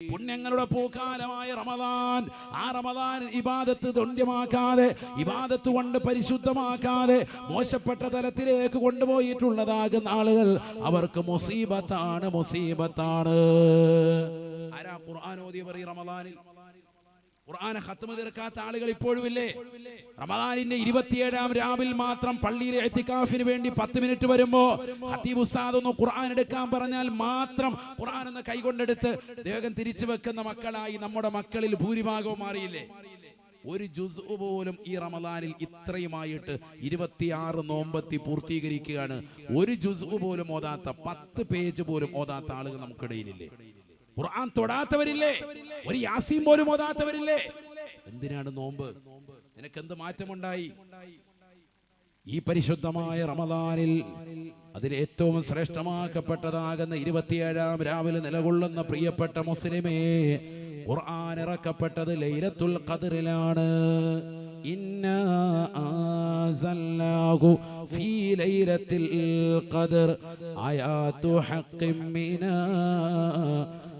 പുണ്യങ്ങളുടെ പൂക്കാലമായ റമദാൻ. ആ റമദാൻ ഇബാദത്ത് ദണ്ഡ്യമാക്കാതെ ഇബാദത്ത് കൊണ്ട് പരിശുദ്ധമാക്കാതെ മോശപ്പെട്ട തലത്തിലേക്ക് കൊണ്ടുപോയിട്ടുള്ളതാകുന്ന ആളുകൾ അവർക്ക് മുസീബത്താണ് മുസീബത്താണ്. ആരാ ഖുർആൻ ഓതി പറയും റമദാനിൽ? ഖുർആനെ ഖത്മ തീർക്കാത്ത ആളുകൾ ഇപ്പോഴും ഇല്ലേ റമദാനിന്റെ ഇരുപത്തിയേഴാം രാവിൽ മാത്രം പള്ളിയിലെ എത്തിക്കാഫിന് വേണ്ടി പത്ത് മിനിറ്റ് വരുമ്പോ ഹത്തീബ് ഉസ്താദ് ഒന്ന് ഖുർആൻ എടുക്കാൻ പറഞ്ഞാൽ മാത്രം ഖുർആൻ ഒന്ന് കൈകൊണ്ടെടുത്ത് ദേഹം തിരിച്ചു വെക്കുന്ന മക്കളായി നമ്മുടെ മക്കളിൽ ഭൂരിഭാഗവും മാറിയില്ലേ? ഒരു ജുസ് പോലും ഈ റമദാനിൽ ഇത്രയുമായിട്ട് ഇരുപത്തിയാറ് നോമ്പത്തി പൂർത്തീകരിക്കുകയാണ്. ഒരു ജുസ് പോലും ഓതാത്ത പത്ത് പേജ് പോലും ഓതാത്ത ആളുകൾ നമുക്കിടയിലില്ലേ? ഖുർആൻ തൊടാത്തവരില്ലേ? ഒരു യാസീൻ പോലും ഓതാത്തവരില്ലേ? എന്തിനാണ് നോമ്പ്? നിനക്ക് എന്ത് മാറ്റമുണ്ടായി? ഈ പരിശുദ്ധമായ റമദാനിൽ അതിൽ ഏറ്റവും ശ്രേഷ്ഠമാക്കപ്പെട്ടതാകുന്ന ഇരുപത്തിയേഴാം രാവിലെ നിലകൊള്ളുന്ന പ്രിയപ്പെട്ട മുസ്ലിമേ ഖുർആൻ ഇറക്കപ്പെട്ടത് ലൈലത്തുൽ ഖദറിലാണ്. إنا أنزلناه في ليلة القدر. آيات حق منا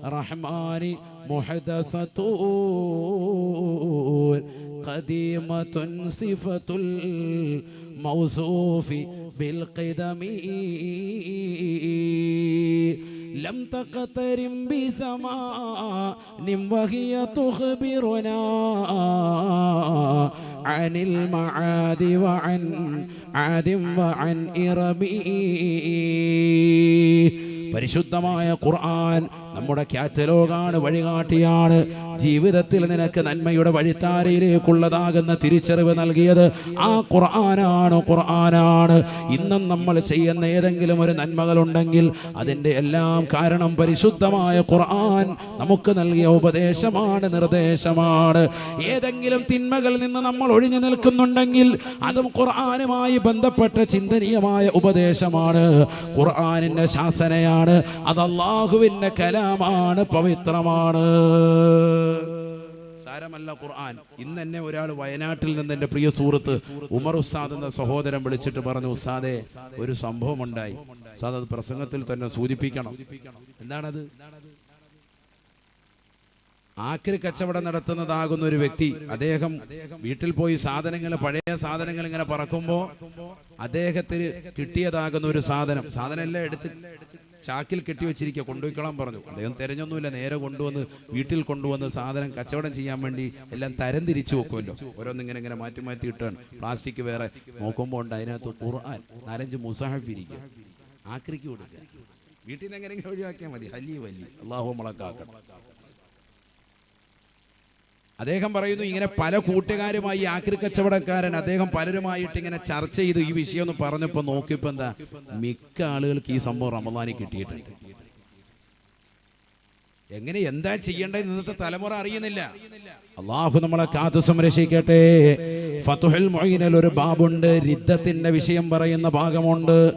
رحمن محدثة قديمة صفة الموصوف بالقدم. لم تقترم بزمان وهي تخبرنا عن المعاد وعن عاد وعن إربي പരിശുദ്ധമായ ഖുർആൻ നമ്മുടെ കാറ്റലോഗാണ് വഴികാട്ടിയാണ് ജീവിതത്തിൽ നിനക്ക് നന്മയുടെ വഴിത്താരയിലേക്കുള്ളതാകുന്ന തിരിച്ചറിവ് നൽകിയത് ആ ഖുർആനാണ്? ഖുർആനാണ്. ഇന്നും നമ്മൾ ചെയ്യുന്ന ഏതെങ്കിലും ഒരു നന്മകളുണ്ടെങ്കിൽ അതിന്റെ എല്ലാം കാരണം പരിശുദ്ധമായ ഖുർആൻ നമുക്ക് നൽകിയ ഉപദേശമാണ് നിർദ്ദേശമാണ്. ഏതെങ്കിലും തിന്മകളിൽ നിന്ന് നമ്മൾ ഒഴിഞ്ഞു നിൽക്കുന്നുണ്ടെങ്കിൽ അതും ഖുർആനുമായി ബന്ധപ്പെട്ട ചിന്തനീയമായ ഉപദേശമാണ്. ഖുർആാനിന്റെ ശാസനയാണ്. അത് അള്ളാഹുവിന്റെ കലാമാണ് പവിത്രമാണ്. സാരമല്ല ഖുർആൻ. ഇന്ന് എന്നെ ഒരാൾ വയനാട്ടിൽ നിന്ന് എന്റെ പ്രിയ സുഹൃത്ത് ഉമർ ഉസ്താദ് എന്ന സഹോദരൻ വിളിച്ചിട്ട് പറഞ്ഞു ഉസ്താദെ ഒരു സംഭവം ഉണ്ടായി ഉസ്താദ് അത് പ്രസംഗത്തിൽ തന്നെ സൂചിപ്പിക്കണം. എന്താണത്? ആക്രി കച്ചവടം നടത്തുന്നതാകുന്ന ഒരു വ്യക്തി അദ്ദേഹം വീട്ടിൽ പോയി സാധനങ്ങൾ പഴയ സാധനങ്ങൾ ഇങ്ങനെ പറക്കുമ്പോൾ അദ്ദേഹത്തിന് കിട്ടിയതാകുന്ന ഒരു സാധനം. സാധനം എല്ലാം എടുത്ത് ചാക്കിൽ കെട്ടിവെച്ചിരിക്കുക കൊണ്ടുപോയിക്കോളാൻ പറഞ്ഞു. അദ്ദേഹം തിരഞ്ഞൊന്നുമില്ല നേരെ കൊണ്ടുവന്ന് വീട്ടിൽ കൊണ്ടുവന്ന് സാധനം കച്ചവടം ചെയ്യാൻ വേണ്ടി എല്ലാം തരം തിരിച്ചു വെക്കുമല്ലോ. ഓരോന്ന് ഇങ്ങനെ മാറ്റി മാറ്റി ഇട്ടാണ്. പ്ലാസ്റ്റിക് വേറെ നോക്കുമ്പോൾ ഉണ്ട് അതിനകത്ത് ഖുർആൻ നാലഞ്ച് മുസാഹിഫിരിക്കും ആക്രിക്ക് കൊടുക്കുക. വീട്ടിൽ നിന്ന് എങ്ങനെയെങ്കിലും ഒഴിവാക്കിയാൽ മതി. ഹല്ലി വല്ലി അള്ളാഹു മുളക്കാക്കണം അദ്ദേഹം പറയുന്നു ഇങ്ങനെ പല കൂട്ടുകാരുമായി ആക്രി കച്ചവടക്കാരൻ അദ്ദേഹം പലരുമായിട്ട് ഇങ്ങനെ ചർച്ച ചെയ്തു. ഈ വിഷയം ഒന്ന് പറഞ്ഞപ്പോ നോക്കിയപ്പോ എന്താ മിക്ക ആളുകൾക്ക് ഈ സംഭവം റമദാനി കിട്ടിയിട്ടുണ്ട്. എങ്ങനെ എന്താ ചെയ്യേണ്ടത് ഇന്നത്തെ തലമുറ അറിയുന്നില്ല. അള്ളാഹു നമ്മളെ കാത്തു സംരക്ഷിക്കട്ടെ. ഫതുഹൽ മൊയ്നൽ ഒരു ബാബുണ്ട് രിദ്ധത്തിന്റെ വിഷയം പറയുന്ന ഭാഗമുണ്ട്.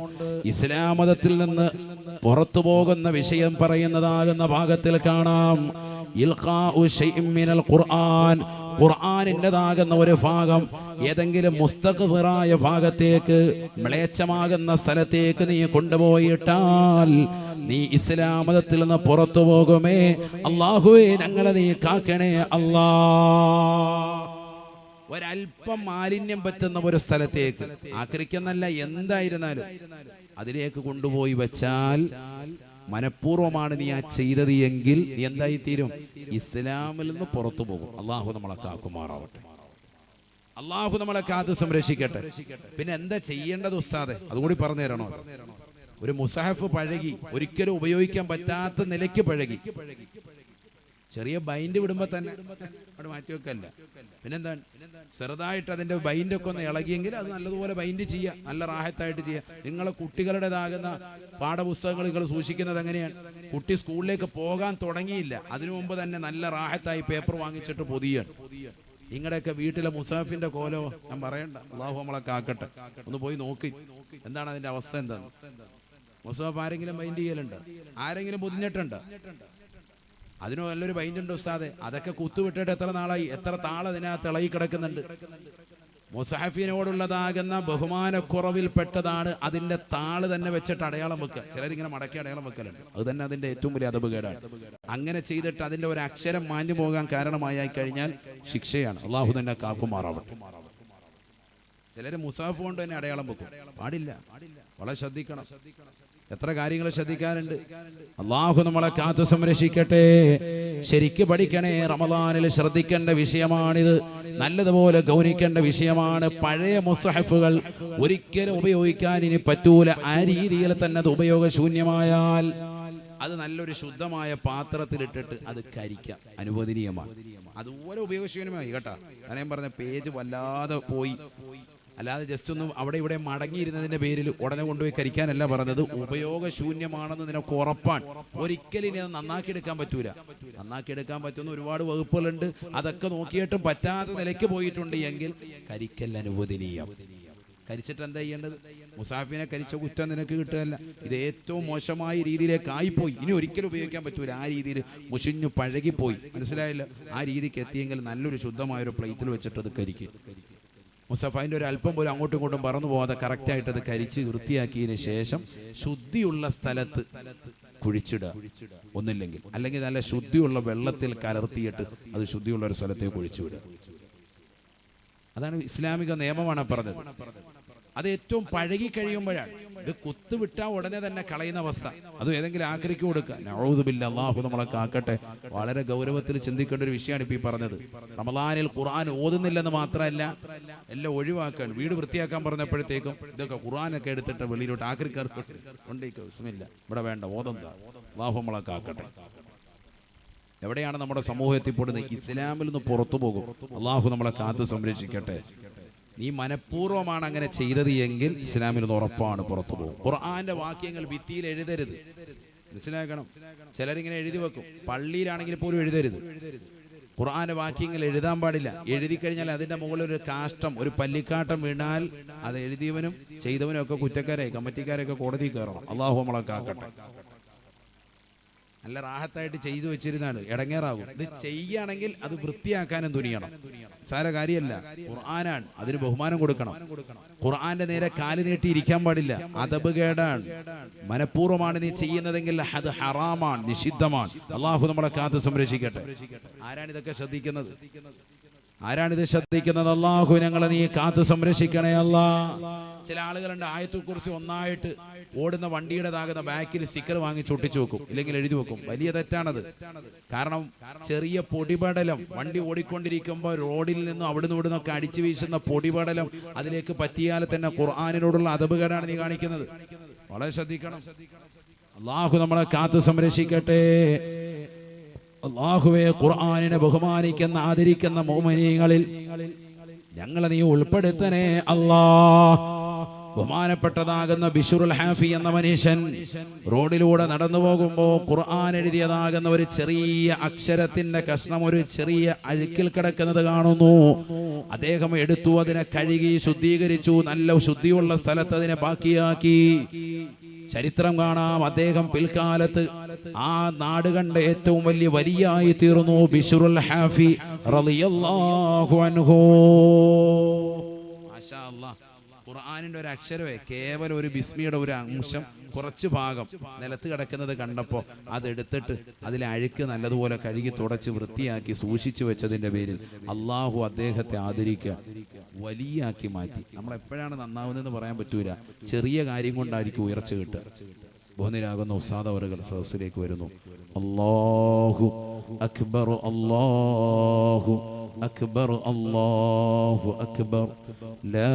ഇസ്ലാമതത്തിൽ നിന്ന് പുറത്തു പോകുന്ന വിഷയം പറയുന്നതാകുന്ന ഭാഗത്തിൽ കാണാം. ഖുർആൻ. ഖുർആാനിന്റെതാകുന്ന ഒരു ഭാഗം ഏതെങ്കിലും മുസ്തഖിറായ ഭാഗത്തേക്ക് മ്ലേച്ഛമാകുന്ന സ്ഥലത്തേക്ക് നീ കൊണ്ടുപോയിട്ടാൽ നീ ഇസ്ലാം മതത്തിൽ നിന്ന് പുറത്തു പോകുമേ. അള്ളാഹുവേ ഞങ്ങളെ നീ കാക്കണേ അല്ലാ. ഒരല്പം മാലിന്യം പറ്റുന്ന ഒരു സ്ഥലത്തേക്ക്. ആക്രിക്കെന്നല്ല എന്തായിരുന്നാലും അതിലേക്ക് കൊണ്ടുപോയി വെച്ചാൽ മനഃപൂർവമാണ് നീ ആ ചെയ്തത് എങ്കിൽ നീ എന്തായി തീരും ഇസ്ലാമിൽ നിന്ന് പുറത്തു പോകും. അള്ളാഹു നമ്മളെ കാക്കുമാറാവട്ടെ. അള്ളാഹു നമ്മളെ കാത്ത് സംരക്ഷിക്കട്ടെ. പിന്നെ എന്താ ചെയ്യേണ്ടത് ഉസ്താദെ? അതുകൂടി പറഞ്ഞു തരണോ ഒരു മുസഹഫ് പഴകി ഒരിക്കലും ഉപയോഗിക്കാൻ പറ്റാത്ത നിലയ്ക്ക് പഴകി. ചെറിയ ബൈൻഡ് വിടുമ്പോ തന്നെ അവിടെ മാറ്റി വെക്കല്ല. പിന്നെന്താണ്? ചെറുതായിട്ട് അതിന്റെ ബൈൻഡ് ഒക്കെ ഒന്ന് ഇളകിയെങ്കിൽ അത് നല്ലതുപോലെ ബൈൻഡ് ചെയ്യുക നല്ല റാഹത്തായിട്ട് ചെയ്യുക നിങ്ങളെ കുട്ടികളുടേതാകുന്ന പാഠപുസ്തകങ്ങൾ നിങ്ങൾ സൂക്ഷിക്കുന്നത് എങ്ങനെയാണ്? കുട്ടി സ്കൂളിലേക്ക് പോകാൻ തുടങ്ങിയില്ല. അതിനു മുമ്പ് തന്നെ നല്ല റാഹത്തായി പേപ്പർ വാങ്ങിച്ചിട്ട് പൊതിയാണ്. നിങ്ങളുടെയൊക്കെ വീട്ടിലെ മുസാഫിന്റെ കോലോ ഞാൻ പറയണ്ട. അള്ളാഹു നമ്മളെ കാക്കട്ടെ. ഒന്ന് പോയി നോക്കി. എന്താണ് അതിന്റെ അവസ്ഥ എന്താണ് മുസാഫ് ആരെങ്കിലും മൈൻഡ് ചെയ്യലുണ്ട്? ആരെങ്കിലും പൊതിഞ്ഞിട്ടുണ്ട്? അതിന് നല്ലൊരു ബൈൻഡുണ്ട് ഉസ്താദെ. അതൊക്കെ കുത്തുവിട്ടിട്ട് എത്ര നാളായി? എത്ര താൾ അതിനകത്ത് ഇളകി കിടക്കുന്നുണ്ട്? മുസാഫിനോടുള്ളതാകുന്ന ബഹുമാനക്കുറവിൽപ്പെട്ടതാണ് അതിന്റെ താൾ തന്നെ വെച്ചിട്ട് അടയാളം വെക്കുക. ചിലരിങ്ങനെ മടക്കി അടയാളം വെക്കലുണ്ട്. അത് തന്നെ അതിന്റെ ഏറ്റവും വലിയ അതപകേടാണ് അങ്ങനെ ചെയ്തിട്ട് അതിന്റെ ഒരു അക്ഷരം മാഞ്ഞു പോകാൻ കാരണമായി കഴിഞ്ഞാൽ ശിക്ഷയാണ്. അള്ളാഹു തന്നെ കാക്കുമാറാവട്ടെ. ചിലര് മുസാഫ് കൊണ്ട് തന്നെ അടയാളം വെക്കും. പാടില്ല. വളരെ ശ്രദ്ധിക്കണം. എത്ര കാര്യങ്ങൾ ശ്രദ്ധിക്കാനുണ്ട്? അള്ളാഹു നമ്മളെ കാത്തു സംരക്ഷിക്കട്ടെ. ശരിക്ക് പഠിക്കണേ റമദാനിൽ ശ്രദ്ധിക്കേണ്ട വിഷയമാണിത്. നല്ലതുപോലെ ഗൗനിക്കേണ്ട വിഷയമാണ് പഴയ മുസ്ഹഫുകൾ ഒരിക്കലും ഉപയോഗിക്കാൻ ഇനി പറ്റൂല. ആ രീതിയിൽ തന്നെ അത് ഉപയോഗശൂന്യമായാൽ അത് നല്ലൊരു ശുദ്ധമായ പാത്രത്തിലിട്ടിട്ട് അത് കരിക്കാം. അനുവദനീയമാണ്. അതുപോലെ ഉപയോഗശൂന്യമായി കേട്ടാ. ഞാൻ പറഞ്ഞ പേജ് വല്ലാതെ പോയി. അല്ലാതെ ജസ്റ്റ് ഒന്ന് അവിടെ ഇവിടെ മടങ്ങിയിരുന്നതിന്റെ പേരിൽ ഉടനെ കൊണ്ടുപോയി കരിക്കാനല്ല പറഞ്ഞത്. ഉപയോഗശൂന്യമാണെന്ന് നിനക്ക് ഉറപ്പാൻ ഒരിക്കലും ഇനി അത് നന്നാക്കിയെടുക്കാൻ പറ്റൂല. നന്നാക്കിയെടുക്കാൻ പറ്റുന്ന ഒരുപാട് വകുപ്പുകളുണ്ട്. അതൊക്കെ നോക്കിയിട്ടും പറ്റാത്ത നിലയ്ക്ക് പോയിട്ടുണ്ട് എങ്കിൽ കരിക്കൽ അനുവദനീയം. കരിച്ചിട്ട് എന്താ ചെയ്യേണ്ടത്? മുസാഫിനെ കരിച്ച കുറ്റം നിനക്ക് കിട്ടുകയല്ല. ഇത് ഏറ്റവും മോശമായ രീതിയിലേക്ക് ആയിപ്പോയി. ഇനി ഒരിക്കലും ഉപയോഗിക്കാൻ പറ്റൂല. ആ രീതിയിൽ മുഷിഞ്ഞു പഴകിപ്പോയി. മനസ്സിലായില്ല? ആ രീതിക്ക് എത്തിയെങ്കിൽ നല്ലൊരു ശുദ്ധമായ ഒരു പ്ലേറ്റിൽ വെച്ചിട്ട് അത് കരിക്കും. മുസഫൈന്റെ ഒരു അല്പം പോലും അങ്ങോട്ടും ഇങ്ങോട്ടും പറന്നു പോകാതെ കറക്റ്റായിട്ട് അത് കരിച്ച് വൃത്തിയാക്കിയതിന് ശേഷം ശുദ്ധിയുള്ള സ്ഥലത്ത് കുഴിച്ചിടുക. ഒന്നില്ലെങ്കിൽ. അല്ലെങ്കിൽ നല്ല ശുദ്ധിയുള്ള വെള്ളത്തിൽ കലർത്തിയിട്ട് അത് ശുദ്ധിയുള്ള ഒരു സ്ഥലത്തേക്ക് കുഴിച്ചുവിടുക. അതാണ് ഇസ്ലാമിക നിയമമാണ് പറഞ്ഞത്. അത് ഏറ്റവും പഴകി കഴിയുമ്പോഴാണ്. ഇത് കുത്തുവിട്ടാ ഉടനെ തന്നെ കളയുന്ന അവസ്ഥ. അത് ഏതെങ്കിലും ആക്രിക്ക് കൊടുക്കുക. നൗദുബില്ല അള്ളാഹു നമ്മളെ കാക്കട്ടെ. വളരെ ഗൗരവത്തിൽ ചിന്തിക്കേണ്ട ഒരു വിഷയമാണ് ഇപ്പൊ ഈ പറഞ്ഞത്. റമദാനിൽ ഖുർആൻ ഓതുന്നില്ലെന്ന് മാത്രമല്ല എല്ലാം ഒഴിവാക്കാൻ വീട് വൃത്തിയാക്കാൻ പറഞ്ഞപ്പോഴത്തേക്കും ഇതൊക്കെ ഖുർആനൊക്കെ എടുത്തിട്ട് വെളിയിലോട്ട് ആക്രിക്കാർ കൊണ്ടേക്കോ. ഇവിടെ വേണ്ട ഓതന്ത? അള്ളാഹു നമ്മളെ കാക്കട്ടെ. എവിടെയാണ് നമ്മുടെ സമൂഹം എത്തിപ്പെടുന്നത് ഇസ്ലാമിൽ നിന്ന് പുറത്തു പോകും. അള്ളാഹു നമ്മളെ കാത്ത് സംരക്ഷിക്കട്ടെ. നീ മനഃപൂർവമാണ് അങ്ങനെ ചെയ്തത് എങ്കിൽ ഇസ്ലാമിൽ നിന്ന് ഉറപ്പാണ് പുറത്തു പോകും. ഖുർആന്റെ വാക്യങ്ങൾ ഭിത്തിയിൽ എഴുതരുത്. മനസ്സിലാക്കണം? ചിലരിങ്ങനെ എഴുതി വെക്കും. പള്ളിയിലാണെങ്കിൽ പോലും എഴുതരുത്. ഖുർആാന്റെ വാക്യങ്ങൾ എഴുതാൻ പാടില്ല. എഴുതി കഴിഞ്ഞാൽ അതിന്റെ മുകളിൽ ഒരു കാഷ്ടം ഒരു പല്ലിക്കാട്ടം വീണാൽ അത് എഴുതിയവനും ചെയ്തവനും ഒക്കെ കുറ്റക്കാരായി കമ്മിറ്റിക്കാരൊക്കെ കോടതി കയറണം. അള്ളാഹു നമ്മളെ കാക്കട്ടെ. നല്ല റാഹത്തായിട്ട് ചെയ്തു വെച്ചിരുന്നാണ്. ഇടങ്ങേറാവും ഇത് ചെയ്യുകയാണെങ്കിൽ അത് വൃത്തിയാക്കാനും തുനിയണം. സാര കാര്യമല്ല. ഖുർആനാണ്. അതിന് ബഹുമാനം കൊടുക്കണം. ഖുർആന്റെ നേരെ കാൽ നീട്ടി ഇരിക്കാൻ പാടില്ല. അതബ് കേടാണ്. മനഃപൂർവമാണ് നീ ചെയ്യുന്നതെങ്കിൽ അത് ഹറാമാണ് നിഷിദ്ധമാണ്. അള്ളാഹു നമ്മളെ കാത്ത് സംരക്ഷിക്കട്ടെ. ആരാണ് ഇതൊക്കെ ശ്രദ്ധിക്കുന്നത്? ആരാണിത് ശ്രദ്ധിക്കുന്നത്? അള്ളാഹു ഞങ്ങളെ നീ കാത്ത് സംരക്ഷിക്കണേ അല്ല. ചില ആളുകളുണ്ട് ആയത്തെ കുറിച്ച് ഒന്നായിട്ട് ഓടുന്ന വണ്ടിയുടേതാകുന്ന ബാക്കിൽ സ്റ്റിക്കർ വാങ്ങി ചൊട്ടിച്ചു വെക്കും. ഇല്ലെങ്കിൽ എഴുതി വെക്കും. വലിയ തെറ്റാണത്. കാരണം ചെറിയ പൊടിപടലം വണ്ടി ഓടിക്കൊണ്ടിരിക്കുമ്പോൾ റോഡിൽ നിന്നും അവിടുന്ന് ഇവിടുന്നൊക്കെ അടിച്ചു വീശുന്ന പൊടിപടലം അതിലേക്ക് പറ്റിയാൽ തന്നെ ഖുർആാനിനോടുള്ള അതപകേടാണ് നീ കാണിക്കുന്നത്. വളരെ ശ്രദ്ധിക്കണം. അള്ളാഹു നമ്മളെ കാത്ത് സംരക്ഷിക്കട്ടെ. അള്ളാഹുവെ ഖുർആാനിനെ ബഹുമാനിക്കുന്ന ആദരിക്കുന്ന മോമനീങ്ങളിൽ ഞങ്ങളെ നീ ഉൾപ്പെടുത്തണേ അല്ലാ. ബഹുമാനപ്പെട്ടതാകുന്ന ബിഷുറുൽ ഹാഫി എന്ന മനുഷ്യൻ റോഡിലൂടെ നടന്നു പോകുമ്പോൾ ഖുർആൻ എഴുതിയതാകുന്ന ഒരു ചെറിയ അക്ഷരത്തിന്റെ കഷ്ണം ഒരു ചെറിയ അഴുക്കിൽ കിടക്കുന്നത് കാണുന്നു. അദ്ദേഹം എടുത്തു അതിനെ കഴുകി ശുദ്ധീകരിച്ചു നല്ല ശുദ്ധിയുള്ള സ്ഥലത്ത് അതിനെ ബാക്കിയാക്കി. ചരിത്രം കാണാം. അദ്ദേഹം പിൽക്കാലത്ത് ആ നാട് കണ്ട ഏറ്റവും വലിയ വലിയായി തീർന്നു. ബിഷുറുൽ ഹാഫി ഖുർആാനിന്റെ ഒരു അക്ഷരമേ കേവലം ഒരു ബിസ്മിയുടെ ഒരു അംശം കുറച്ച് ഭാഗം നിലത്ത് കിടക്കുന്നത് കണ്ടപ്പോൾ അതെടുത്തിട്ട് അതിലെ അഴുക്ക് നല്ലതുപോലെ കഴുകി തുടച്ച് വൃത്തിയാക്കി സൂക്ഷിച്ചു വെച്ചതിന്റെ പേരിൽ അള്ളാഹു അദ്ദേഹത്തെ ആദരിക്കുക. വലിയാക്കി മാറ്റി. നമ്മൾ എപ്പോഴാണ് നന്നാവുന്നതെന്ന് പറയാൻ പറ്റൂല. ചെറിയ കാര്യം കൊണ്ടായിരിക്കും ഉയർച്ച കിട്ടുക. ബോന്നിലാകുന്ന ഉസാദ് അവരുകൾ സദസ്സിലേക്ക് വരുന്നു. അള്ളാഹു അക്ബർ അള്ളാഹു അക്ബർ അള്ളാഹു അക്ബർ. ലാ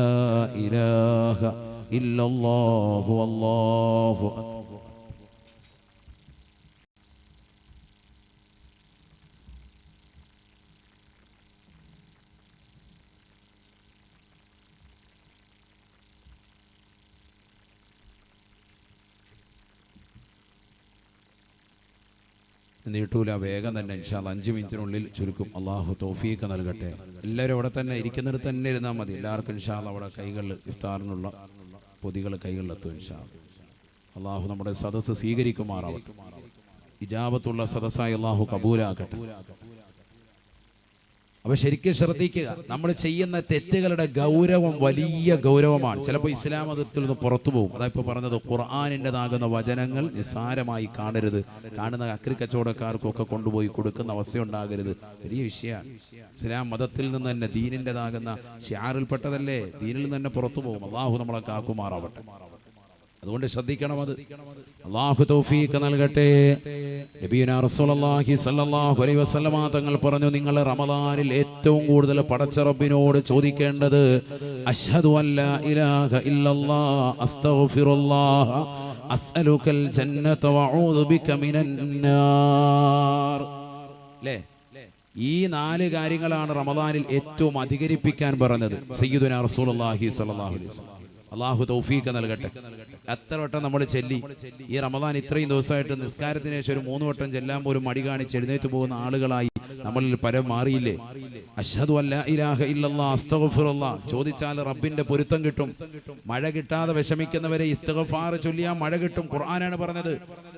ഇലാഹ ഇല്ലല്ലാഹു അല്ലാഹു അക്ബർ. നീട്ടൂല. വേഗം തന്നെ ഇൻഷാല്ല അഞ്ച് മിനിറ്റിനുള്ളിൽ ചുരുക്കും. അള്ളാഹു തോഫീക്ക് നൽകട്ടെ. എല്ലാവരും അവിടെ തന്നെ ഇരിക്കുന്നിടത്ത് തന്നെ ഇരുന്നാൽ മതി. എല്ലാവർക്കും ഇൻഷാല്ല അവിടെ കൈകളിൽ ഇഫ്താറിനുള്ള പൊതികൾ കൈകളിലെത്തും ഇൻഷാല്ല അള്ളാഹു നമ്മുടെ സദസ്സ് സ്വീകരിക്കുമാറാവട്ടെ. ഇജാബത്തുള്ള സദസ്സായി അള്ളാഹു കബൂലാക്കട്ടെ. അപ്പൊ ശരിക്കും ശ്രദ്ധിക്കുക. നമ്മൾ ചെയ്യുന്ന തെറ്റുകളുടെ ഗൗരവം വലിയ ഗൗരവമാണ്. ചിലപ്പോൾ ഇസ്ലാം മതത്തിൽ നിന്ന് പുറത്തു പോകും. അതാ ഇപ്പൊ പറഞ്ഞത് ഖുർആാനിന്റെതാകുന്ന വചനങ്ങൾ നിസ്സാരമായി കാണരുത്. കാണുന്ന അക്രി കച്ചവടക്കാർക്കും ഒക്കെ കൊണ്ടുപോയി കൊടുക്കുന്ന അവസ്ഥയുണ്ടാകരുത്. വലിയ വിഷയമാണ്. ഇസ്ലാം മതത്തിൽ നിന്ന് തന്നെ ദീനിന്റെതാകുന്ന ഷിയാറിൽപ്പെട്ടതല്ലേ? ദീനിൽ നിന്ന് തന്നെ പുറത്തു പോകും. അള്ളാഹു നമ്മളെ കാക്കുമാറാവട്ടെ. അതുകൊണ്ട് ശ്രദ്ധിക്കണം അത് അള്ളാഹു തൗഫീഖ് നൽകട്ടെ. നബിയുനാ റസൂലുള്ളാഹി സ്വല്ലല്ലാഹു അലൈഹി വസല്ലമ തങ്ങൾ പറഞ്ഞു നിങ്ങൾ റമദാനിൽ ഏറ്റവും കൂടുതൽ പടച്ച റബ്ബിനോട് ചോദിക്കേണ്ടത് അഷ്ഹദു അല്ലാ ഇലാഹ ഇല്ലല്ലാഹ് അസ്തഗ്ഫിറുല്ലാഹ് അസ്അലുക്കൽ ജന്നത വഅഊദു ബിക മിനൻ നാർ. ഈ നാല് കാര്യങ്ങളാണ് റമദാനിൽ ഏറ്റവും അധികരിപ്പിക്കാൻ പറഞ്ഞത് സയ്യിദുനാ റസൂലുള്ളാഹി സ്വല്ലല്ലാഹു അലൈഹി വസല്ലം. അള്ളാഹു തൗഫീഖ് നൽകട്ടെ. എത്ര വട്ടം നമ്മൾ ചെല്ലി. ഈ റമദാൻ ഇത്രയും ദിവസമായിട്ട് നിസ്കാരത്തിന് ശേഷം ഒരു മൂന്ന് വട്ടം ചെല്ലാൻ പോലും മടി കാണിച്ച് എഴുന്നേറ്റ് പോകുന്ന ആളുകളായി നമ്മളിൽ പരം മാറിയില്ലേ? അല്ല ഇലാഹ ഇല്ലല്ലാ ചോദിച്ചാൽ റബ്ബിന്റെ പൊരുത്തം കിട്ടും. മഴ കിട്ടാതെ വിഷമിക്കുന്നവരെ ഇസ്തിഗ്ഫാർ ചൊല്ലിയാൽ മഴ കിട്ടും. ഖുർആനാണ് പറഞ്ഞത്.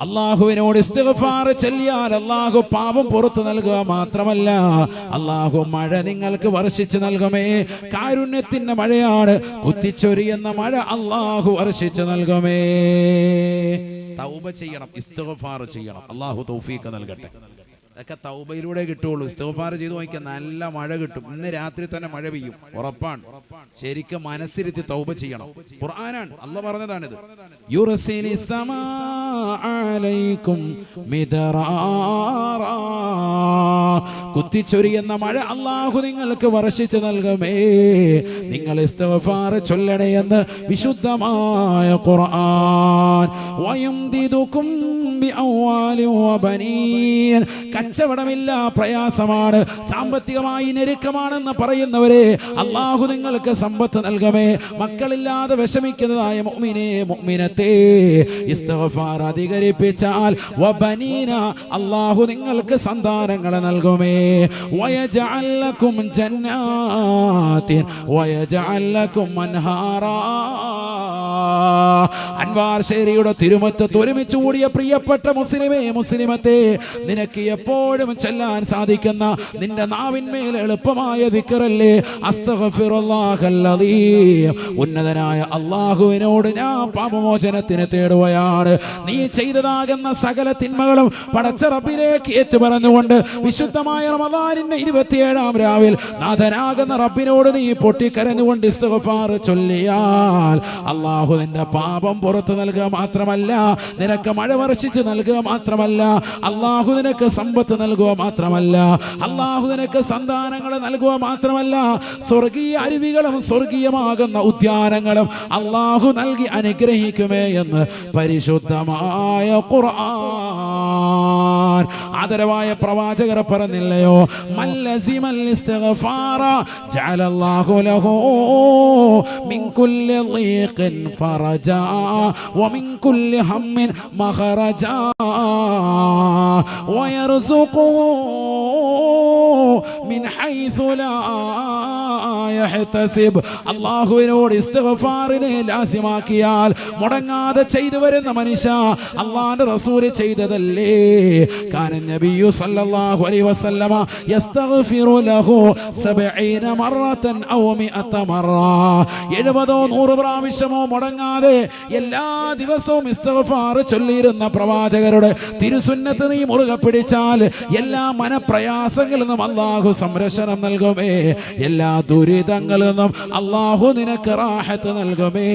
അള്ളാഹുവിനോട് ഇസ്തിഗ്ഫാർ ചെല്ലിയാൽ അള്ളാഹു പാപം പുറത്തു നൽകുക മാത്രമല്ല. അള്ളാഹു മഴ നിങ്ങൾക്ക് വർഷിച്ചു നൽകുമേ. കാരുണ്യത്തിന്റെ മഴയാണ്. കുത്തിച്ചൊരിയുന്ന മഴ അള്ളാഹു വർഷിച്ചു നൽകുമേ. തൗബ ചെയ്യണം ഇസ്തിഗ്ഫാർ ചെയ്യണം. അള്ളാഹു തൗഫീഖ് നൽകട്ടെ. അതൊക്കെ തൗബയിലൂടെ കിട്ടുള്ളൂ ഇസ്തിഗ്ഫാർ ചെയ്ത് നോക്കിയാൽ നല്ല മഴ കിട്ടും. ഇന്ന് രാത്രി തന്നെ മഴ പെയ്യും. ഉറപ്പാണ്. ശരിക്കും മനസ്സിരുത്തി തൗബ ചെയ്യണം. ഖുർആനാണ്. അല്ല പറഞ്ഞതാണിത്. കുത്തിച്ചൊരിയുന്ന മഴ അള്ളാഹു നിങ്ങൾക്ക് വർഷിച്ചു നൽകമേ. നിങ്ങൾ ഇസ്തിഗ്ഫാർ ചൊല്ലണേ എന്ന് വിശുദ്ധമായ ഖുർആൻ. വയംദിദുക്കും ബിഅംവാലിൻ വബനീൻ. കച്ചവടമില്ല പ്രയാസമാണ് സാമ്പത്തികമായി ഞെരുക്കമാണെന്ന് പറയുന്നവരെ അള്ളാഹു നിങ്ങൾക്ക് സമ്പത്ത് നൽകമേ മക്കളില്ലാതെ വിഷമിക്കുന്നതായ അള്ളാഹു നിങ്ങൾക്ക് സന്താനങ്ങളെ നൽകുമേ. വയജഅൽ ലക്കും ജന്നാത്തിൻ വയജഅൽ ലക്കും അൻഹാറാ അൻവാർ ശേരിയുടെ ഒരുമിച്ച് കൂടിയ പ്രിയപ്പെട്ട മുസ്ലിമേ മുസ്ലിമത്തെ നിനക്ക് എപ്പോഴും ചെല്ലാൻ സാധിക്കുന്ന നിന്റെ നാവിന്മേൽ എളുപ്പമായ ദിക്കറല്ലേ? ഉന്നതനായ അള്ളാഹുവിനോട് ഞാൻ പാപമോചനത്തിന് തേടുകയാണ്. നീ ചെയ്തതാകുന്ന സകല തിന്മകളും പടച്ചറപ്പിലേക്ക് ഏറ്റു പറഞ്ഞുകൊണ്ട് വിശുദ്ധമായ റമദാനിന്റെ ഇരുപത്തിയേഴാം രാവിൽ നാഥനാകുന്ന റബ്ബിനോട് നീ പൊട്ടിക്കരഞ്ഞുകൊണ്ട് ഇസ്തിഗ്ഫാർ ചൊല്ലിയാൽ അള്ളാഹു നിന്റെ പാപം പുറത്തു നൽകുക മാത്രമല്ല നിനക്ക് മഴ വർഷിച്ച് നൽകുക മാത്രമല്ല അള്ളാഹു നിനക്ക് സമ്പത്ത് നൽകുക മാത്രമല്ല അള്ളാഹു നിനക്ക് സന്താനങ്ങൾ നൽകുക മാത്രമല്ല സ്വർഗീയ അരുവികളും സ്വർഗീയമാകുന്ന ഉദ്യാനങ്ങളും അള്ളാഹു നൽകി അനുഗ്രഹിക്കുമേ എന്ന് പരിശുദ്ധമായ ഖുർആൻ. റഹ്മാൻ ആദരവായ പ്രവാചകർ പറഞ്ഞില്ലയോ? മല്ലസിമൽ ഇസ്തിഗ്ഫാറ ജഅലല്ലാഹു ലഹു മിൻ കുല്ലി ളീഖിൻ ഫറജ വമിൻ കുല്ലി ഹമ്മിൻ മഖറജ വയർസുഖു മിൻ ഹൈസു ലാ യഹ്തസിബ് അല്ലാഹുവിനോട് ഇസ്തിഗ്ഫാറിനെ ലാസിമാക്കിയാൽ മുടങ്ങാതെ ചെയ്തു വരുന്ന മനുഷ്യ അള്ളാഹുവിന്റെ റസൂൽ ചെയ്തതല്ലേ? കാനൻ നബിയു സല്ലല്ലാഹു അലൈഹി വസല്ലമ യസ്തഗ്ഫിറു ലഹു 70 മറത്തൻ ഔ 100 മറ 70 100 പ്രാവശ്യമോ മുടങ്ങാതെ എല്ലാ ദിവസവും ഇസ്തിഗ്ഫാർ ചൊല്ലിയിരുന്ന പ്രവാചകരുടെ തിരുസുന്നത്ത് നീ മുറുകെ പിടിച്ചാൽ എല്ലാ മനപ്രയാസങ്ങളിൽ നിന്നും അല്ലാഹ് അള്ളാഹു സംരക്ഷണം നൽകുമേ. എല്ലാ ദുരിതങ്ങളിൽ നിന്നും അള്ളാഹു നിനക്ക് റാഹത്ത് നൽകുമേ.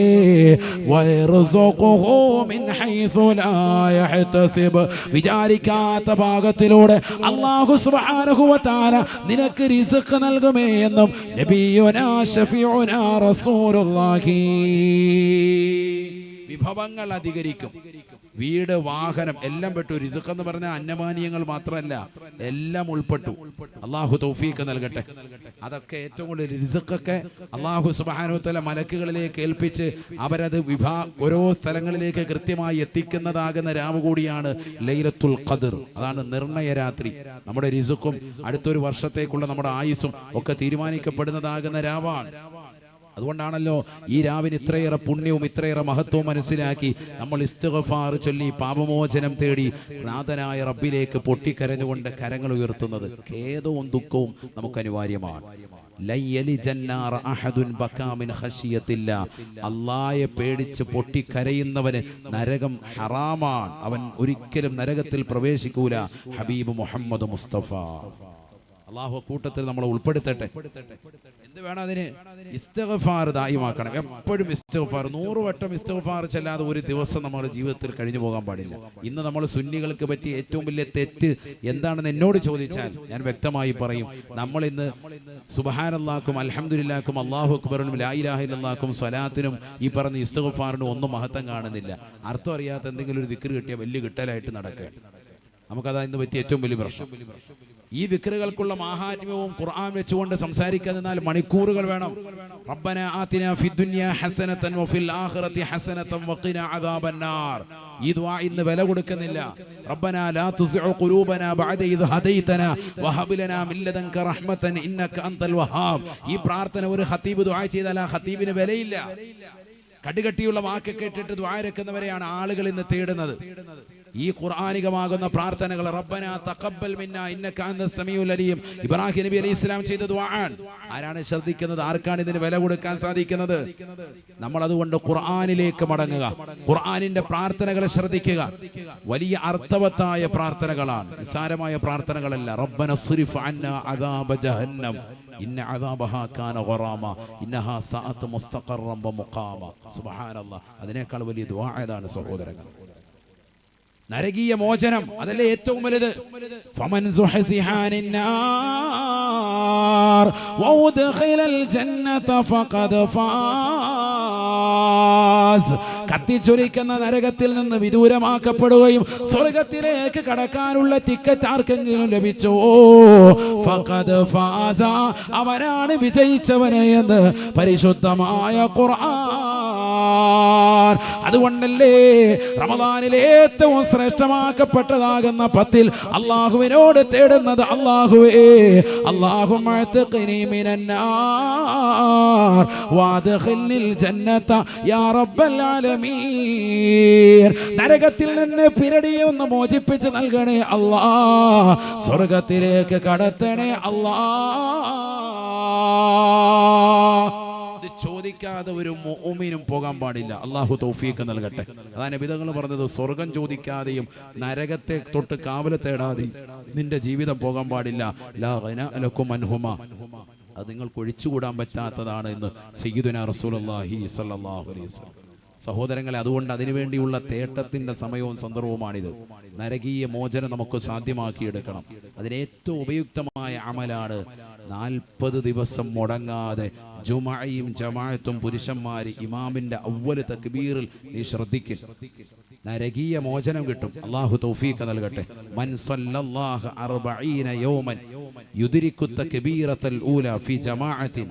വിചാരിക്കാത്ത ഭാഗത്തിലൂടെ അള്ളാഹു വ നിനക്ക് റിസ്ക് നൽകുമേ എന്നും വിഭവങ്ങൾ അധികരിക്കും. വീട് വാഹനം എല്ലാം പെട്ടു. റിസുഖ് എന്ന് പറഞ്ഞ അന്നമാനീയങ്ങൾ മാത്രമല്ല എല്ലാം ഉൾപ്പെട്ടു. അള്ളാഹു തൗഫീഖ് നൽകട്ടെ. അതൊക്കെ ഏറ്റവും കൂടുതൽ റിസുഖൊക്കെ അള്ളാഹു സുബാനുത്തല മലക്കുകളിലേക്ക് ഏൽപ്പിച്ച് അവരത് വിഭാ ഓരോ സ്ഥലങ്ങളിലേക്ക് കൃത്യമായി എത്തിക്കുന്നതാകുന്ന രാവ് കൂടിയാണ് ലൈലത്തുൽ ഖദർ. അതാണ് നിർണയ രാത്രി. നമ്മുടെ റിസുഖും അടുത്തൊരു വർഷത്തേക്കുള്ള നമ്മുടെ ആയുസ്സും ഒക്കെ തീരുമാനിക്കപ്പെടുന്നതാകുന്ന രാവാണ്. അതുകൊണ്ടാണല്ലോ ഈ രാവിലെ ഇത്രയേറെ പുണ്യവും ഇത്രയേറെ മഹത്വവും മനസ്സിലാക്കി നമ്മൾ ഇസ്തിഗ്ഫാർ ചൊല്ലി പാപമോചനം തേടി നാഥനായ റബ്ബിലേക്ക് പൊട്ടിക്കരഞ്ഞുകൊണ്ട് കരങ്ങൾ ഉയർത്തുന്നത് ഖേദവും ദുഃഖവും നമുക്ക് അനിവാര്യമാണ്. അള്ളായെ പേടിച്ച് പൊട്ടിക്കരയുന്നവന് നരകം ഹറാമാണ്. അവൻ ഒരിക്കലും നരകത്തിൽ പ്രവേശിക്കൂല. ഹബീബ് മുഹമ്മദ് മുസ്തഫ. അള്ളാഹു കൂട്ടത്തിൽ നമ്മളെ ഉൾപ്പെടുത്തട്ടെ. വേണം അതിന്. ഇസ്തഗഫാർ ദായിമാക്കണം. എപ്പോഴും ഇസ്തഗഫാർ നൂറ് വട്ടം ഇസ്തഗഫാർ ചെല്ലാതെ ഒരു ദിവസം നമ്മുടെ ജീവിതത്തിൽ കഴിഞ്ഞു പോകാൻ പാടില്ല. ഇന്ന് നമ്മൾ സുന്നികൾക്ക് പറ്റിയ ഏറ്റവും വലിയ തെറ്റ് എന്താണെന്ന് എന്നോട് ചോദിച്ചാൽ ഞാൻ വ്യക്തമായി പറയും. നമ്മൾ ഇന്ന് സുബഹാനല്ലാക്കും അലഹമുല്ലാക്കും അള്ളാഹു അക്ബറിനും ലായിലാഹില്ലാക്കും സ്വലാത്തിനും ഈ പറഞ്ഞ ഇസ്തഗഫാറിനും ഒന്നും മഹത്വം കാണുന്നില്ല. അർത്ഥം അറിയാത്ത എന്തെങ്കിലും ഒരു ദിക്കറ് കിട്ടിയ വലിയ കിട്ടലായിട്ട് നടക്കുക നമുക്കതാ ഇന്ന് പറ്റിയ ഏറ്റവും വലിയ പ്രശ്നം. ഈ വിക്രുകൾക്കുള്ള മാഹാത്മ്യവും ഖുർആൻ വെച്ചുകൊണ്ട് സംസാരിക്കാതിരുന്നാൽ മണിക്കൂറുകൾ വേണം. റബ്ബന ആതിന ഫിദ്ദുനിയ ഹസനതൻ വഫിൽ ആഖിറതി ഹസനതൻ വഖിന അദാബന്നാർ. ഈ ദുആ ഇന്ന് വില കൊടുക്കുന്നില്ല. റബ്ബന ലാ തുസിഉ ഖുലൂബന ബഅദ ഇദ് ഹദൈതന വഹബ് ലനാ മിൻ ലദൻക റഹ്മതൻ ഇന്നക അൻതൽ വഹാബ്. ഈ പ്രാർത്ഥന ഒരു ഖതീബ് ദുആ ചെയ്താൽ ആ ഖതീബിന് വിലയില്ല. കടുകട്ടിയുള്ള വാക്ക് കേട്ടിട്ട് ദ്വാരക്കുന്നവരെയാണ് ആളുകൾ ഇന്ന് തേടുന്നത്. ഈ ഖുർആാനികമാകുന്ന പ്രാർത്ഥനകൾ റബ്ബന തഖബ്ബൽ മിന്ന ഇന്നക അൻത അലീം. ഇബ്രാഹിം നബി അലൈഹി ഇസ്ലാം ചെയ്ത ദുആൻ ആരാണ് ശ്രദ്ധിക്കുന്നത്? ആർക്കാണ് ഇതിന് വില കൊടുക്കാൻ സാധിക്കുന്നത്? നമ്മൾ അതുകൊണ്ട് ഖുർആനിലേക്ക് മടങ്ങുക. ഖുർആനിന്റെ പ്രാർത്ഥനകളെ ശ്രദ്ധിക്കുക. വലിയ അർത്ഥവത്തായ പ്രാർത്ഥനകളാണ്. നിസ്സാരമായ പ്രാർത്ഥനകളല്ല. റബ്ബന സുരിഫ് അന്ന അദാബ ജഹന്നം. ഇന്ന അദാബഹാ കാന ഖറാമ ഇന്നഹാ സഅത്ത് മുസ്തഖറം മുഖാമ. സുബ്ഹാനല്ലാഹ് അതിനേക്കാൾ വലിയ ദുആ ഏതാണ് സഹോദരങ്ങൾ നരകീയ മോചനം. അതല്ലേ ഏറ്റവും വലുത്? ഫമൻ കത്തിച്ചൊരിക്കുന്ന നരകത്തിൽ നിന്ന് വിദൂരമാക്കപ്പെടുകയും സ്വർഗത്തിലേക്ക് കടക്കാനുള്ള ടിക്കറ്റ് ആർക്കെങ്കിലും ലഭിച്ചോ? ഫാസ. അവനാണ് വിജയിച്ചവനെ എന്ന് പരിശുദ്ധമായ ഖുർആൻ അതുകൊണ്ടല്ലേ റമദാനിലെ ഏറ്റവും ശ്രേഷ്ഠമാക്കപ്പെട്ടതാകുന്ന പത്തിൽ അള്ളാഹുവിനോട് തേടുന്നത് അള്ളാഹുവേ. അള്ളാഹു നരകത്തിൽ നിന്ന് പിരടിയെ ഒന്ന് മോചിപ്പിച്ച് നൽകണേ അല്ലാ സ്വർഗത്തിലേക്ക് കടത്തണേ അല്ലാ ഇത് ചോദിക്കാതെ ഒരു മോമിനും പോകാൻ പാടില്ല. അള്ളാഹു തൗഫീഖ് നൽകട്ടെ. അതാണ് വിധങ്ങൾ പറഞ്ഞത് സ്വർഗം ചോദിക്കാതെയും നരകത്തെ തൊട്ട് കാവല തേടാതെയും നിന്റെ ജീവിതം പോകാൻ പാടില്ല. അത് നിങ്ങൾക്ക് ഒഴിച്ചുകൂടാൻ പറ്റാത്തതാണ് എന്ന് സയ്യിദുന റസൂലുള്ളാഹി സ്വല്ലല്ലാഹു അലൈഹി വസല്ലം. സഹോദരങ്ങളെ അതുകൊണ്ട് അതിനുവേണ്ടിയുള്ള തേട്ടത്തിന്റെ സമയവും സന്ദർഭവുമാണിത്. നരകീയ മോചനം നമുക്ക് സാധ്യമാക്കിയെടുക്കണം. അതിന് ഏറ്റവും ഉപയുക്തമായ അമലാണ് നാൽപ്പത് ദിവസം മുടങ്ങാതെ ജുമയും ജമാഅത്തും പുരുഷന്മാര് ഇമാമിന്റെ അവൽ തക്ബീറിൽ നീ ശ്രദ്ധിക്കും. നരകീയ മോചനം കിട്ടും. അള്ളാഹു തൗഫീഖ് നൽകട്ടെ. മൻ സല്ലല്ലാഹു അർബഈന യൗമൻ യുദ്രിക്കു ഊല ഫി ജമാഅത്തിൻ.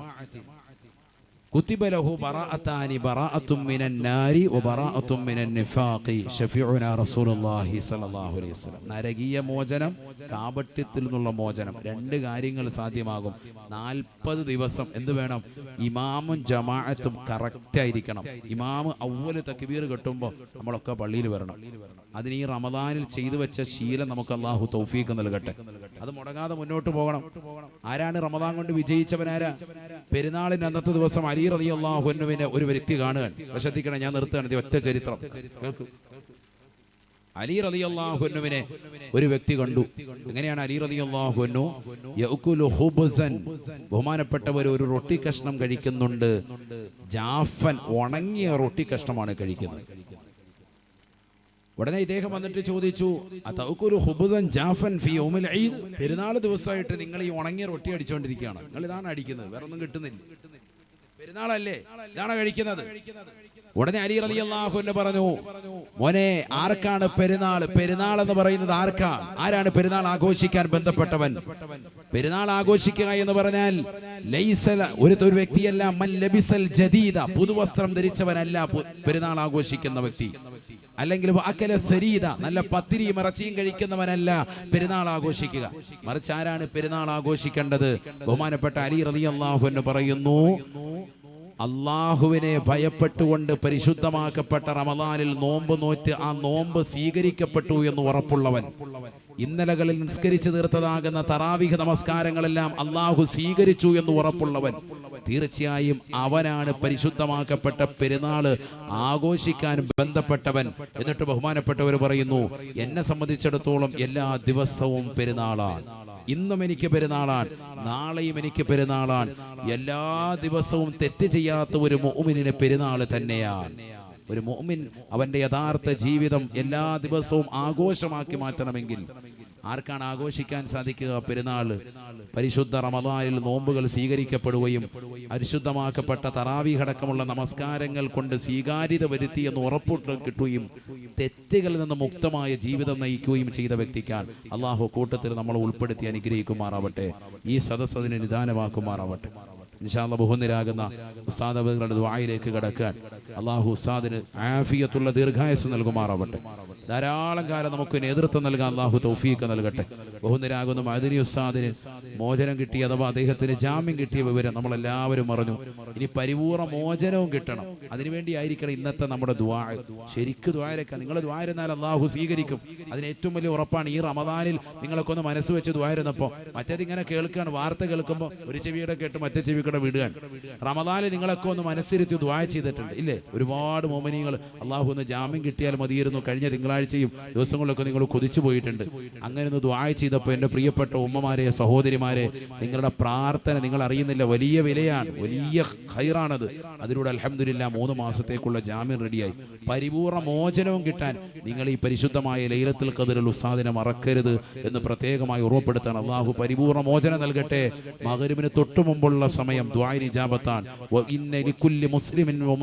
كتب له براءتان براءة من النار وبراءة من النفاق شفيعنا رسول الله صلى الله عليه وسلم നരകീയ മോചനം കാപട്യത്തിൽ നിന്നുള്ള മോചനം രണ്ട് കാര്യങ്ങൾ സാധ്യമാകും നാൽപ്പത് ദിവസം എന്ത് വേണം ഇമാമും ജമാഅത്തും കറക്റ്റ് ആയിരിക്കണം ഇമാമ് അവല് തക്ബീർ കെട്ടുമ്പോൾ നമ്മളൊക്കെ പള്ളിയിൽ വരണം അതിന് ഈ റമദാനിൽ ചെയ്തു വെച്ച ശീലം നമുക്ക് അള്ളാഹു തൗഫീഖ് നൽകട്ടെ അത് മുടങ്ങാതെ മുന്നോട്ട് പോകണം. ആരാണ് റമദാൻ കൊണ്ട് വിജയിച്ചവനാരാ? പെരുന്നാളിന് അന്നത്തെ ദിവസം അലി റതി അള്ളാഹുനുവിനെ ഒരു വ്യക്തി കാണുക ശ്രദ്ധിക്കണം ഞാൻ നിർത്തുകയാണ് ഒറ്റ ചരിത്രം. അലി റതി അള്ളാഹുനുവിനെ ഒരു വ്യക്തി കണ്ടു. എങ്ങനെയാണ് അലി റതി അള്ളാഹുനു ബഹുമാനപ്പെട്ടവർ ഒരു റൊട്ടി കഷ്ണം കഴിക്കുന്നുണ്ട്. ജാഫൻ ഉണങ്ങിയ റൊട്ടി കഷ്ണമാണ് കഴിക്കുന്നത്. ഉടനെ ഇദ്ദേഹം വന്നിട്ട് ചോദിച്ചു ജാഫൻ ഫി പെരുന്നാൾ ദിവസമായിട്ട് നിങ്ങൾ ഈ ഉണങ്ങിയ റൊട്ടി അടിച്ചുകൊണ്ടിരിക്കുകയാണ് നിങ്ങൾ ഇതാണ് അടിക്കുന്നത് വേറെ ഒന്നും കിട്ടുന്നില്ല. പെരുന്നാളല്ലേ ഇതാണ് കഴിക്കുന്നത്? ഉടനെ അലി അലി അള്ളാഹുവിനെ പറഞ്ഞു മോനെ ആർക്കാണ് പെരുന്നാൾ? പെരുന്നാൾ എന്ന് പറയുന്നത് ആർക്കാ? ആരാണ് പെരുന്നാൾ ആഘോഷിക്കാൻ ബന്ധപ്പെട്ടവൻ? പെരുന്നാൾ ആഘോഷിക്കുക എന്ന് പറഞ്ഞാൽ ലൈസൽ ഒരു ഒരു വ്യക്തിയല്ല മൻ ലബിസൽ ജദീദ പുതുവസ്ത്രം ധരിച്ചവനല്ല പെരുന്നാൾ ആഘോഷിക്കുന്ന വ്യക്തി. അല്ലെങ്കിൽ അക്കല സരീത നല്ല പത്തിരിയും ഇറച്ചിയും കഴിക്കുന്നവനല്ല പെരുന്നാൾ ആഘോഷിക്കുക. മറിച്ച് ആരാണ് പെരുന്നാൾ ആഘോഷിക്കേണ്ടത്? ബഹുമാനപ്പെട്ട അലി റലി അള്ളാഹു എന്ന് പറയുന്നു അള്ളാഹുവിനെ ഭയപ്പെട്ടുകൊണ്ട് പരിശുദ്ധമാക്കപ്പെട്ട റമദാനിൽ നോമ്പ് നോറ്റ് ആ നോമ്പ് സ്വീകരിക്കപ്പെട്ടു എന്ന് ഉറപ്പുള്ളവൻ. ഇന്നലകളിൽ നിസ്കരിച്ചു തീർത്തതാകുന്ന തറാവിഹ നമസ്കാരങ്ങളെല്ലാം അള്ളാഹു സ്വീകരിച്ചു എന്ന് ഉറപ്പുള്ളവൻ. തീർച്ചയായും അവനാണ് പരിശുദ്ധമാക്കപ്പെട്ട പെരുന്നാൾ ആഘോഷിക്കാൻ ബന്ധപ്പെട്ടവൻ. എന്നിട്ട് ബഹുമാനപ്പെട്ടവർ പറയുന്നു എന്നെ സംബന്ധിച്ചിടത്തോളം എല്ലാ ദിവസവും പെരുന്നാളാണ്. ഇന്നും എനിക്ക് പെരുന്നാളാണ്. നാളെയും എനിക്ക് പെരുന്നാളാണ്. എല്ലാ ദിവസവും തെറ്റ് ചെയ്യാത്ത ഒരു മോമിനിന് പെരുന്നാൾ തന്നെയാണ്. ഒരു മോമിൻ അവന്റെ യഥാർത്ഥ ജീവിതം എല്ലാ ദിവസവും ആഘോഷമാക്കി മാറ്റണമെങ്കിൽ ആർക്കാണ് ആഘോഷിക്കാൻ സാധിക്കുക? പെരുന്നാൾ പരിശുദ്ധ റമദാനിൽ നോമ്പുകൾ സ്വീകരിക്കപ്പെടുകയും പരിശുദ്ധമാക്കപ്പെട്ട തറാവി അടക്കമുള്ള നമസ്കാരങ്ങൾ കൊണ്ട് സ്വീകാര്യത വരുത്തി എന്ന് ഉറപ്പിട്ട് കിട്ടുകയും തെറ്റുകളിൽ നിന്ന് മുക്തമായ ജീവിതം നയിക്കുകയും ചെയ്ത വ്യക്തിക്കാൻ അള്ളാഹു കൂട്ടത്തിൽ നമ്മൾ ഉൾപ്പെടുത്തി അനുഗ്രഹിക്കുമാറാവട്ടെ. ഈ സദസ് അതിന് നിദാനമാക്കുമാറാവട്ടെ. നിശാന്ത ബഹുനിരാകുന്ന ഉസ്താദവരുടെ ദ്വായിലേക്ക് കടക്കാൻ. അള്ളാഹു ഉസ്താദിന് ആഫിയത്തുള്ള ദീർഘായസ് നൽകുമാറാവട്ടെ. ധാരാളം കാലം നമുക്ക് നേതൃത്വം നൽകാൻ അള്ളാഹു തൗഫീഖ് നൽകട്ടെ. ബഹുനിരാകുന്ന മദനി ഉസ്താദിന് മോചനം കിട്ടി അഥവാ അദ്ദേഹത്തിന് ജാമ്യം കിട്ടിയ വിവരം നമ്മളെല്ലാവരും അറിഞ്ഞു. ഇനി പരിപൂർണ മോചനവും കിട്ടണം. അതിനുവേണ്ടി ആയിരിക്കണം ഇന്നത്തെ നമ്മുടെ ദ്വാ ശരിക്കും ദ്വാരക്ക നിങ്ങൾ ദ്വാരുന്നാൽ അള്ളാഹു സ്വീകരിക്കും. അതിന് ഏറ്റവും വലിയ ഉറപ്പാണ് ഈ റമദാനിൽ നിങ്ങളൊക്കെ ഒന്ന് മനസ്സ് വെച്ച് ദ്വാരുന്നപ്പോൾ മറ്റേത് ഇങ്ങനെ കേൾക്കുകയാണ് വാർത്ത കേൾക്കുമ്പോൾ ഒരു ചെവിയുടെ കേട്ട് മറ്റേ ചെവിയുടെ വിടുകയാണ്. റമദാനിൽ നിങ്ങളൊക്കെ ഒന്ന് മനസ്സിരുത്തി ദ്വാ ചെയ്തിട്ടുണ്ട്. ഇല്ലേ? ഒരുപാട് മോമനികൾ അള്ളാഹു ഒന്ന് ജാമ്യം കിട്ടിയാൽ മതിയായിരുന്നു. കഴിഞ്ഞ തിങ്കളാഴ്ചയും ദിവസങ്ങളിലൊക്കെ നിങ്ങൾ കൊതിച്ചു പോയിട്ടുണ്ട്. അങ്ങനെ ഒന്ന് ദ്വായ ചെയ്തപ്പോൾ എന്റെ പ്രിയപ്പെട്ട ഉമ്മമാരെ സഹോദരിമാരെ നിങ്ങളുടെ പ്രാർത്ഥന നിങ്ങൾ അറിയുന്നില്ല. വലിയ വിലയാണ് വലിയ ഹൈറാണത് അതിലൂടെ അലഹമില്ല മൂന്ന് മാസത്തേക്കുള്ള ജാമ്യം റെഡിയായി. പരിപൂർണ മോചനവും കിട്ടാൻ നിങ്ങൾ ഈ പരിശുദ്ധമായ ലൈലത്തിൽ കതിരൽ ഉസ്താദിനെ മറക്കരുത് എന്ന് പ്രത്യേകമായി ഉറപ്പെടുത്താൻ അള്ളാഹു പരിപൂർണ മോചനം നൽകട്ടെ. മകരുവിന് തൊട്ടു മുമ്പുള്ള സമയം ദ്വായ ലിക്കുല്ലി മുസ്ലിമിൻ വ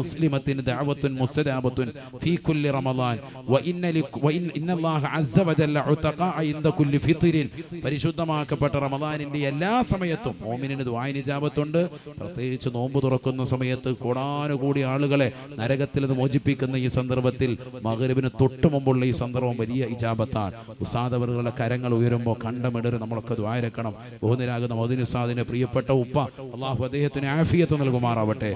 മുസ്ലിമത്തിൻ ദഅവത്തുൻ മുസ്തജാബത്തുൻ ഫീ കുല്ലി റമളാൻ വ ഇന്ന ലി വ ഇൻ ഇന്നല്ലാഹ അസ്സ വജല്ല ഉതഖാ ഇൻദ കുല്ലി ഫിത്റിൻ പരിശുദ്ധമാക്കപ്പെട്ട റമളാനിന്റെ എല്ലാ സമയത്തും മോമിനിന് ദ്വായി നിജാബത്തുണ്ട്. പ്രത്യേകിച്ച് നോമ്പ് തുറക്കുന്ന സമയത്ത് കൂടാനുകൂടി ആളുകളെ നരകത്തിൽ നിന്ന് മോചിപ്പിക്കുന്ന ഈ സന്ദർഭത്തിൽ മഗ്രിബിന് തൊട്ടു മുമ്പുള്ള ഈ സന്ദർഭം വലിയ ഇജാബത്താണ്. ഉസാദവറുകളുടെ കരങ്ങൾ ഉയരുമ്പോൾ കണ്ടമിടരും നമ്മളൊക്കെ ദ്വാരക്കണം ബഹുനിരാകുന്ന മദിനുസാദിന്റെ പ്രിയപ്പെട്ട ഉപ്പ അള്ളാഹു അദ്ദേഹത്തിന് ആഫിയത്ത് നൽകുമാറാവട്ടെ.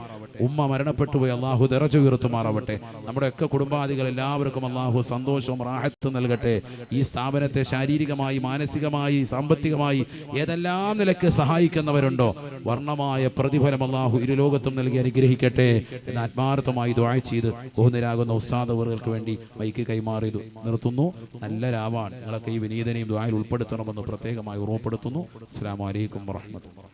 ഉമ്മ മരണപ്പെട്ടുപോയി അള്ളാഹു നിറച്ചു ഉയർത്തുമാറാവട്ടെ നമ്മുടെയൊക്കെ കുടുംബാദികൾ എല്ലാവർക്കും അള്ളാഹു സന്തോഷവും റാഹത്ത് നൽകട്ടെ. ഈ സ്ഥാപനത്തെ ശാരീരികമായി മാനസികമായി സാമ്പത്തികമായി ഏതെല്ലാം നിലയ്ക്ക് സഹായിക്കുന്നവരുണ്ടോ? വർണമായ പ്രതിഫലം അള്ളാഹു ഇരു ലോകത്തും നൽകി അനുഗ്രഹിക്കട്ടെ എന്ന് ആത്മാർത്ഥമായി ദ്വാഴ ചെയ്ത് ബഹുനിരാകുന്ന ഉസ്താദവറുകൾക്ക് വേണ്ടി മൈക്ക് കൈമാറി നിർത്തുന്നു. നല്ല രാവാണ് നിങ്ങളൊക്കെ ഈ വിനീതനെയും ദ്വായിൽ ഉൾപ്പെടുത്തണമെന്ന് പ്രത്യേകമായി ഓർമ്മപ്പെടുത്തുന്നു. അസ്സാം വലൈക്കും വാഹമത്തുള്ള